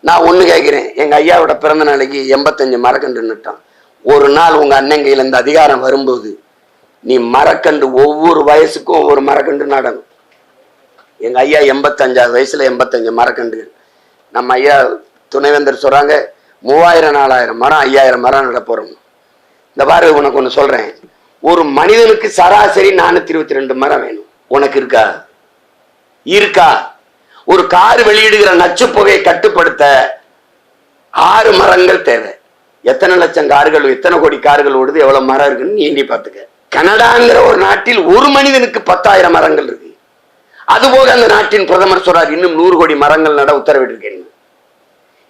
நான் ஒன்று கேட்குறேன் எங்கள் ஐயாவோட பிறந்த நாளைக்கு எண்பத்தஞ்சு மரக்கன்று நட்டான். ஒரு நாள் உங்கள் அண்ணன் கையில இந்த அதிகாரம் வரும்போது நீ மரக்கன்று ஒவ்வொரு வயசுக்கும் ஒவ்வொரு மரக்கன்று நடணும். எங்கள் ஐயா எண்பத்தஞ்சாவது வயசில் எண்பத்தஞ்சு மரக்கன்றுகள். நம்ம ஐயா துணைவேந்தர் சொல்கிறாங்க மூவாயிரம் நாலாயிரம் மரம் ஐயாயிரம் மரம் நட இந்த பாரு உனக்கு ஒன்று சொல்கிறேன் ஒரு மனிதனுக்கு சராசரி நானூற்றி இருபத்தி ரெண்டு மரம் வேணும். உனக்கு இருக்கா? இருக்கா? ஒரு கார் வெளியிடுகிற நச்சு புகையை கட்டுப்படுத்த ஆறு மரங்கள் தேவை. எத்தனை லட்சம் கார்கள் எத்தனை கோடி கார்கள் ஓடுது எவ்வளவு மரம் இருக்குன்னு நீண்டி எண்ணி பார்த்துக்க. கனடாங்கிற ஒரு நாட்டில் ஒரு மனிதனுக்கு பத்தாயிரம் மரங்கள் இருக்கு. அதுபோக அந்த நாட்டின் பிரதமர் சொல்றார் இன்னும் நூறு கோடி மரங்கள் நட உத்தரவிட்டிருக்கேன்.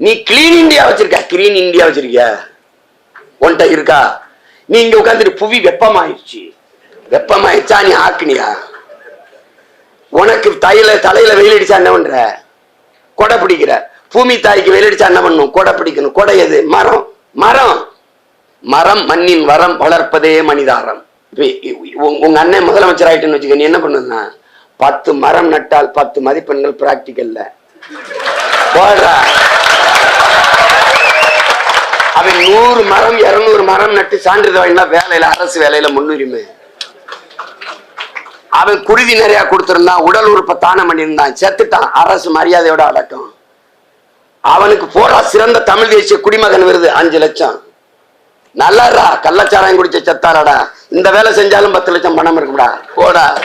நீ கிளீன் இந்தியா வச்சிருக்க கிளீன் இந்தியா வச்சிருக்கியா? உன்கிட்ட இருக்கா? நீ இங்க உட்காந்துட்டு புவி வெப்பமாயிடுச்சு வெப்பமாயிடுச்சா நீ ஆக்குனியா? உனக்கு தையில தலையில வெயில் அடிச்சா என்ன பண்ற? கொடை பிடிக்கிற. பூமி தாய்க்கு வெயில் அடிச்சா என்ன பண்ணும்? கொடை பிடிக்கணும். கொடை எது? மரம். மரம். மரம் மண்ணின் வரம் வளர்ப்பதே மனிதாரம். உங்க அண்ணன் முதலமைச்சர் ஆயிட்டுன்னு வச்சுக்க நீ என்ன பண்ணுதுன்னா பத்து மரம் நட்டால் பத்து மதிப்பெண்கள் பிராக்டிக்கல்ல போடுறா. அவன் நூறு மரம் இருநூறு மரம் நட்டு சான்றிதழ் வேலையில அரசு வேலையில முன்னுரிமை. அவன் குருதி நிறையா கொடுத்துருந்தான் உடல் உறுப்பை தானம் பண்ணியிருந்தான். செத்துட்டான். அரசு மரியாதையோட அடக்கம். அவனுக்கு போரா சிறந்த தமிழ் தேசிய குடிமகன் விருது அஞ்சு லட்சம். நல்லாடா கள்ளச்சாராயம் குடிச்ச செத்தாரடா. இந்த வேலை செஞ்சாலும் பத்து லட்சம் பணம் இருக்கும்டா. போடா.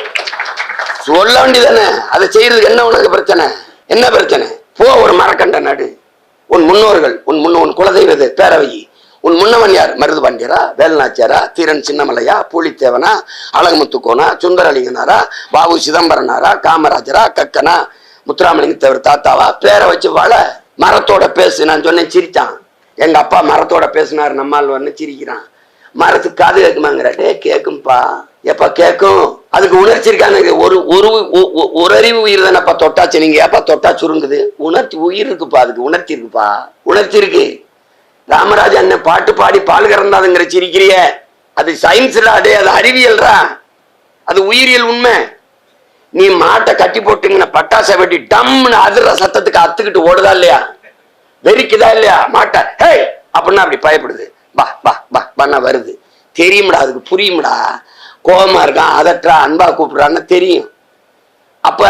சொல்ல வேண்டியதானே? அதை செய்யறதுக்கு என்ன உனக்கு பிரச்சனை? என்ன பிரச்சனை? போ ஒரு மரக்கண்ட நடு. உன் முன்னோர்கள் உன் முன்ன உன் குலதெய்வது பேரவை உன் முன்னவன் யார்? மருது பாண்டியரா வேலநாச்சியாரா தீரன் சின்னமலையா பூலித்தேவனா அழகுமுத்துக்கோனா சுந்தரலிங்கனாரா பாபு சிதம்பரனாரா காமராஜரா கக்கனா முத்துராமலிங்க தேவர் தாத்தாவா? பேரை வச்சு வாழ மரத்தோட பேசு நான் சொன்னேன் சிரித்தான் எங்கள் அப்பா மரத்தோட பேசினார் நம்மால்வன்னு சிரிக்கிறான். மரத்துக்கு காது கேட்குமாங்கிற டே கேட்கும்பா கேட்கும் அதுக்கு உணர்ச்சி இருக்கான்னு ஒரு ஒரு ஒ- ஒரு அறிவு உயிர் தானேப்பா தொட்டாச்சு. நீங்கள் ஏப்பா தொட்டா சுருங்குது? உணர்ச்சி உயிர் இருக்குப்பா அதுக்கு உணர்ச்சி இருக்குப்பா. உணர்ச்சி இருக்கு. ராமராஜா என்ன பாட்டு பாடி பால் கறந்தாதுங்கிற சிரிக்கிறிய? அது சயின்ஸ்ல அதே அது அறிவியல்ரா? அது உயிரியல் உண்மை. நீ மாட்டை கட்டி போட்டுங்கன பட்டாசை வெட்டி டம்னு அதிர சத்தத்துக்கு அத்துக்கிட்டு ஓடுதா இல்லையா? வெறிக்குதா இல்லையா மாட்டை? ஹே அப்படின்னா அப்படி பயப்படுது. பா பா பா பண்ண வருது. தெரியும்டா அதுக்கு புரியும்டா. கோபமா இருக்கான் அதற்றா அன்பா கூப்பிடுறான்னு தெரியும். அப்ப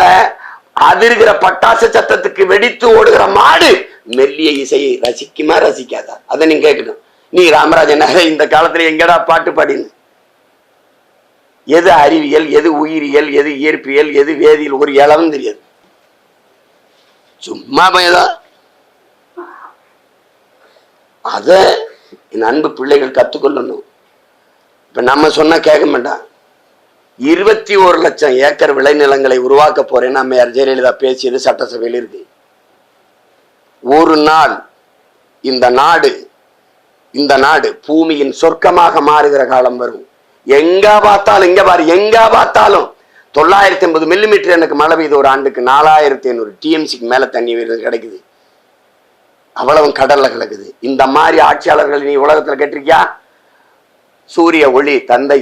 அது இருக்கிற பட்டாசு சத்தத்துக்கு வெடித்து ஓடுகிற மாடு மெல்லிய இசையை ரசிக்குமா ரசிக்காதா? அதை நீங்க கேட்கணும் நீ ராமராஜன் இந்த காலத்துல எங்கடா பாட்டு பாடினு? எது அறிவியல் எது உயிரியல் எது இயற்பியல் எது வேதியியல் ஒரு இளவும் தெரியாது. சும்மா பயதா அத என் அன்பு பிள்ளைகள் கத்துக்கொள்ளணும். இப்ப நம்ம சொன்னா கேட்க மாட்டான். இருபத்தி ஒரு லட்சம் ஏக்கர் விளைநிலங்களை உருவாக்க போறேன்னு நம்ம ஜெயலலிதா பேசியது சட்டசபையில் இருக்கு. ஒரு நாள் இந்த நாடு இந்த நாடு பூமியின் சொர்க்கமாக மாறுகிற காலம் வரும். எங்க பார்த்தாலும் இங்க பாரு எங்க பார்த்தாலும் தொள்ளாயிரத்தி ஐம்பது மில்லிமீட்டர் எனக்கு மழை பெய்யுது ஒரு ஆண்டுக்கு நாலாயிரத்தி ஐநூறு டிஎம்சிக்கு மேல தண்ணி கிடைக்குது. அவ்வளவு கடல்ல கிடக்குது. இந்த மாதிரி ஆட்சியாளர்கள் நீ உலகத்துல கேட்டிருக்கியா? சூரிய ஒளி தந்தை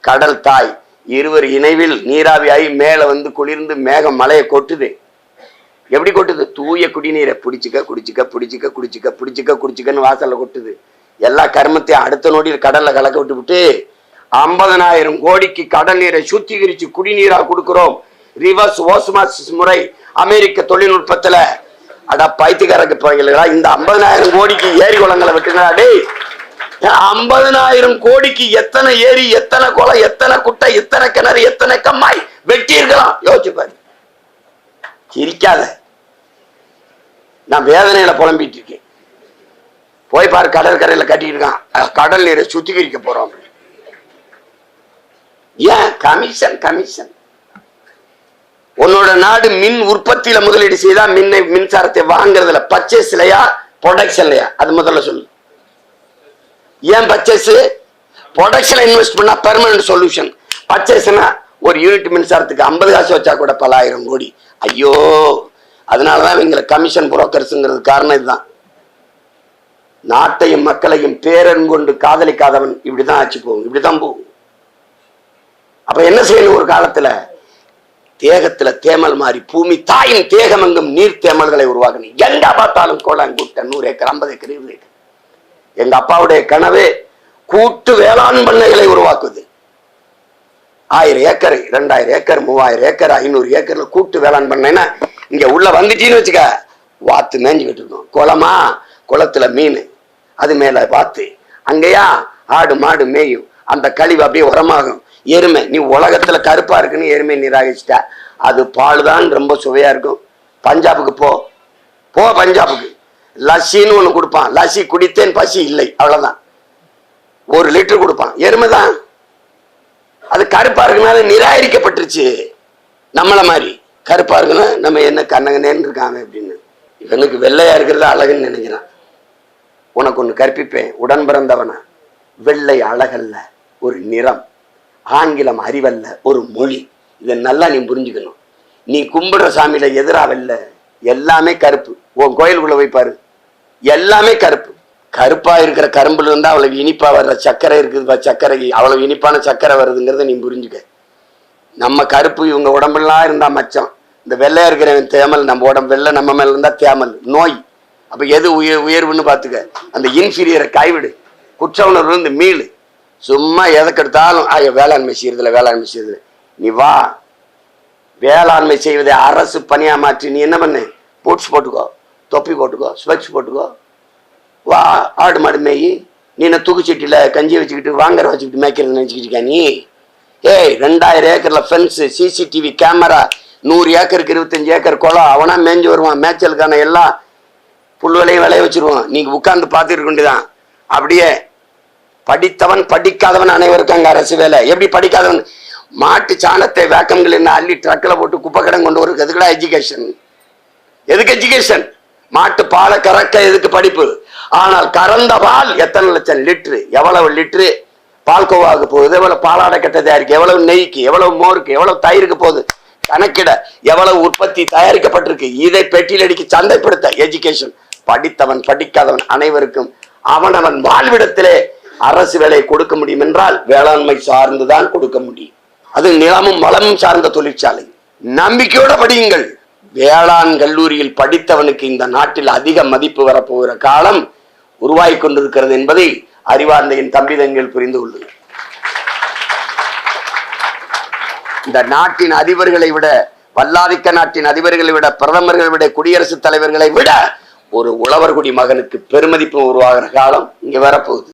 கடல் தாய் இருவர் இணைவில் நீராவியாகி மேல வந்து குளிர்ந்து மேகம் மலையை கொட்டுது. எப்படி கொட்டுது? தூய குடிநீரை பிடிச்சிக்க குடிச்சிக்க பிடிச்சிக்க குடிச்சிக்க பிடிச்சிக்க குடிச்சிக்கன்னு வாசல்ல கொட்டுது. எல்லா கர்மத்தையும் அடுத்த நொடியில் கடல்ல கலக்க விட்டு விட்டு ஐம்பதனாயிரம் கோடிக்கு கடல் நீரை சுத்திகரிச்சு குடிநீரா கொடுக்குறோம். ரிவர்ஸ் ஓஸ்மாசிஸ் முறை அமெரிக்க தொழில்நுட்பத்துல. அட பைத்தியக்காரங்க போய்களா இந்த ஐம்பதனாயிரம் கோடிக்கு ஏரி குளங்களை விட்டுங்களா டேய்? ஐம்பதனாயிரம் கோடிக்கு எத்தனை ஏரி எத்தனை குளம் எத்தனை குட்டை எத்தனை கிணறு எத்தனை கம்மாய் வெட்டி இருக்கலாம் யோசிச்சு பாரு. சிரிக்காத நான் வேதனையில புலம்பிட்டு இருக்கேன் போய் பாரு கடற்கரையில கட்டிட்டு இருக்கான் கடல் நீரை சுத்திகரிக்க போறோம் ஏன்? கமிஷன் கமிஷன் உன்னோட நாடு மின் உற்பத்தியில முதலீடு செய்தா மின்னை மின்சாரத்தை வாங்குறதுல பர்ச்சேஸ்லயா ப்ரொடக்ஷன்லயா அது முதல்ல சொல்லு. ஏன் பர்ச்சேஸ் ப்ரொடக்ஷன் இன்வெஸ்ட் பண்ணா பெர்மனன்ட் சொல்யூஷன் பர்ச்சேஸ்னா ஒரு யூனிட் மின்சாரத்துக்கு ஐம்பது காசு வச்சா கூட பல ஆயிரம் கோடி. ஐயோ! அதனாலதான் இவங்களை கமிஷன் புரோக்கர்ஸுங்கிறது காரணம் இதுதான். நாட்டையும் மக்களையும் பேரன் கொண்டு காதலிக்காதவன் இப்படிதான் ஆச்சு போகும் இப்படிதான் போகும் அப்ப என்ன செய்யணும் ஒரு காலத்துல? தேகத்துல தேமல் மாறி பூமி தாயின் தேகமெங்கும் நீர் தேமல்களை உருவாக்கணும் எங்க பார்த்தாலும் கோலாங்கூட்ட நூறு ஏக்கர் ஐம்பது ஏக்கர் இருபது ஏக்கர். எங்க அப்பாவுடைய கனவே கூட்டு வேளாண் பண்ணைகளை உருவாக்குது. ஆயிரம் ஏக்கர் ரெண்டாயிரம் ஏக்கர் மூவாயிரம் ஏக்கர் ஐநூறு ஏக்கர்ல கூப்பிட்டு வேளாண் பண்ணேன்னா இங்க உள்ள வந்துட்டீன்னு வச்சுக்க வாத்து மேஞ்சுக்கிட்டு இருக்கும் குளமா? குளத்துல மீன். அது மேல வாத்து. அங்கேயா ஆடு மாடு மேயும். அந்த கழிவு அப்படியே உரமாகும். எருமை. நீ உலகத்துல கருப்பா இருக்குன்னு எருமை நிராகரிச்சிட்ட அது பால் தான் ரொம்ப சுவையா இருக்கும். பஞ்சாபுக்கு போ. போ பஞ்சாபுக்கு. லஸ்ஸின்னு ஒன்று கொடுப்பான். லஸ்ஸி குடித்தேன் பசி இல்லை. அவ்வளோதான் ஒரு லிட்டர் கொடுப்பான். எருமை தான். அது கருப்பா இருக்கனால நிராகரிக்கப்பட்டுருச்சு. நம்மள மாதிரி. கருப்பா இருக்குன்னா நம்ம என்ன கண்ணகனேன்னு இருக்காங்க அப்படின்னு. இவனுக்கு வெள்ளையா இருக்கிறது அழகுன்னு நினைக்கிறான். உனக்கு ஒன்று கற்பிப்பேன். உடன் பிறந்தவனா. வெள்ளை அழகல்ல ஒரு நிறம். ஆங்கிலம் அறிவல்ல ஒரு மொழி. இதை நல்லா நீ புரிஞ்சுக்கணும். நீ கும்பிடுற சாமியில எதிரா வெள்ள எல்லாமே கருப்பு. உன் கோயிலுக்குள்ள போய் பாரு. எல்லாமே கருப்பு. கருப்பா இருக்கிற கரும்புல இருந்தா அவ்வளவு இனிப்பா வர்ற சர்க்கரை இருக்குதுப்பா சர்க்கரை. அவ்வளவு இனிப்பான சர்க்கரை வருதுங்கிறத நீ புரிஞ்சுக்க. நம்ம கருப்பு இவங்க உடம்பெல்லாம் இருந்தா மச்சம். இந்த வெள்ளையா இருக்கிறவன் தேமல் நம்ம உடம்பு வெள்ளை நம்ம மேல இருந்தா தேமல். நோய். அப்ப எது உயர் உயர்வுன்னு பாத்துக்க அந்த இன்ஃபீரியரை கைவிடு. குற்ற உணர்வு இருந்து மீளு. சும்மா எதற்கெடுத்தாலும் ஐயோ வேளாண்மை செய்யறதுல வேளாண்மை செய்யறதுல நீ வா. வேளாண்மை செய்வதை அரசு பணியா மாற்றி நீ என்ன பண்ணு? பூட்ஸ் போட்டுக்கோ. தொப்பி போட்டுக்கோ. ஸ்வெட்ச் போட்டுக்கோ. வா ஆடு மாடு மேயி நீ என்ன தூக்குச்சட்டியில் கஞ்சி வச்சுக்கிட்டு வாங்கற வச்சுக்கிட்டு மேய்க்கிறது நினச்சிக்கிட்டு இருக்கா நீ? ஏய் ரெண்டாயிரம் ஏக்கரில் ஃபென்ஸு சிசிடிவி கேமரா நூறு ஏக்கருக்கு இருபத்தஞ்சு ஏக்கர் குளம் அவனா மேய்ஞ்சு வருவான் மேய்ச்சலுக்கான எல்லாம் புல்வெளையும் விளைய வச்சுருவான். நீங்கள் உட்காந்து பார்த்துட்டு இருக்க தான் அப்படியே படித்தவன் படிக்காதவன் அனைவருக்கும் அங்கே அரசு வேலை. எப்படி படிக்காதவன்? மாட்டு சாணத்தை வேக்கங்கள் என்ன அள்ளி ட்ரக்கில் போட்டு குப்பை கடன் கொண்டு வருது எதுக்குடா எஜுகேஷன் எதுக்கு எஜுகேஷன் மாட்டு பாலை கறக்க எதுக்கு படிப்பு? ஆனால் கறந்த பால் எத்தனை லட்சம் லிட்டரு எவ்வளவு லிட்டரு பால்கோவாவுக்கு போகுது எவ்வளவு பாலாடை கட்ட தயாரிக்கு எவ்வளவு நெய்க்கு எவ்வளவு மோருக்கு எவ்வளவு தயிருக்கு போகுது? கணக்கிட எவ்வளவு உற்பத்தி தயாரிக்கப்பட்டிருக்கு? இதை பெட்டியில் சந்தைப்படுத்த எஜுகேஷன் படித்தவன் படிக்காதவன் அனைவருக்கும் அவனவன் வாழ்விடத்திலே அரசு வேலையை கொடுக்க முடியும் என்றால் வேளாண்மை சார்ந்துதான் கொடுக்க முடியும். அது நிலமும் வளமும் சார்ந்த தொழிற்சாலை. நம்பிக்கையோட படியுங்கள். வேளாண் கல்லூரியில் படித்தவனுக்கு இந்த நாட்டில் அதிக மதிப்பு வரப்போகிற காலம் உருவாகி கொண்டிருக்கிறது என்பதை அறிவார்ந்தையின் தம்பிதங்கள் புரிந்து கொள்ளுங்கள். இந்த நாட்டின் அதிபர்களை விட வல்லாதிக்க நாட்டின் அதிபர்களை விட பிரதமர்களை விட குடியரசுத் தலைவர்களை விட ஒரு உழவர்குடி மகனுக்கு பெருமதிப்பு உருவாகிற காலம் இங்கே வரப்போகுது.